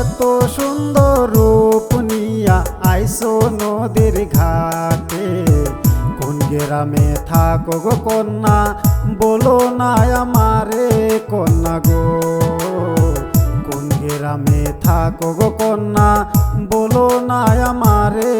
এত সুন্দর রূপ নিয়া আইসো নদীর ঘাটে। কোন গ্রামে থাকো গো কন্যা, বলো না আমারে কন্যা গো। কোন গ্রামে থাকো গো কন্যা, বলো না আমারে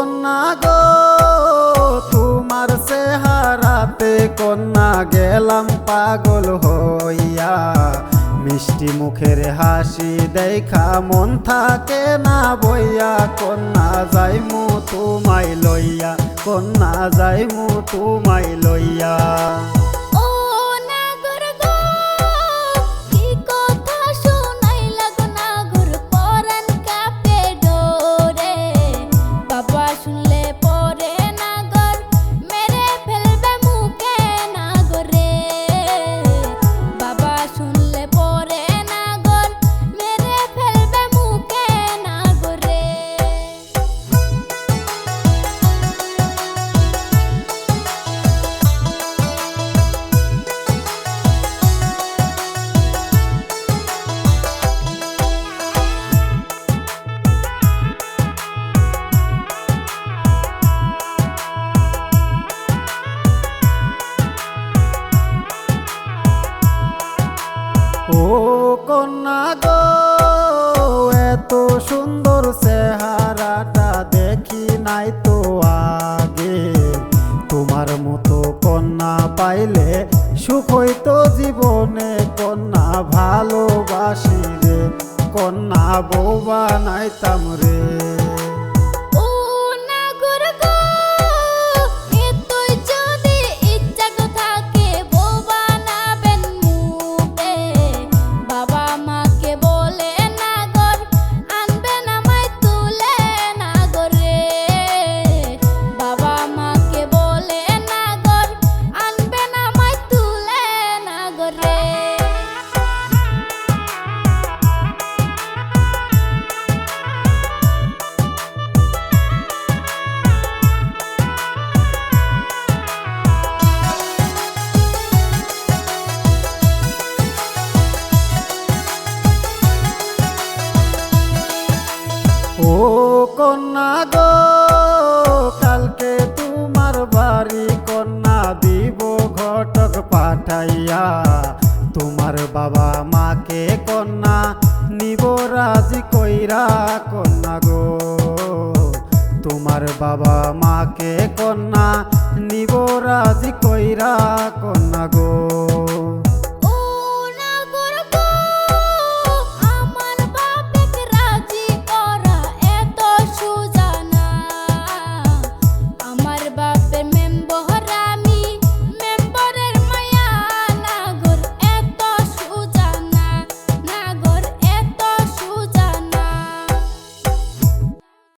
কন্যা গো, তোমার চেহারাতে কন্যা গেলাম পাগল হইয়া। মিষ্টি মুখের হাসি দেখা মন থাকে না বইয়া। কন্যা যাইমু তোমায় লইয়া, কন্যা যাইমু তোমায় লইয়া। চেহারাটা দেখি নাই তো আগে। তোমার মতো কন্যা পাইলে সুখ হইতো জীবনে। কন্যা ভালোবাসি রে, কন্যা বৌবা নাইতাম রে। কন্যা গো, কালকে তোমার বাড়ি কন্যা দিব ঘটক পাঠাইয়া। তোমার বাবা মাকে কন্যা নিব রাজি কইরা কন্যা গো। তোমার বাবা মাকে কন্যা নিব রাজি কইরা কন্যা গো।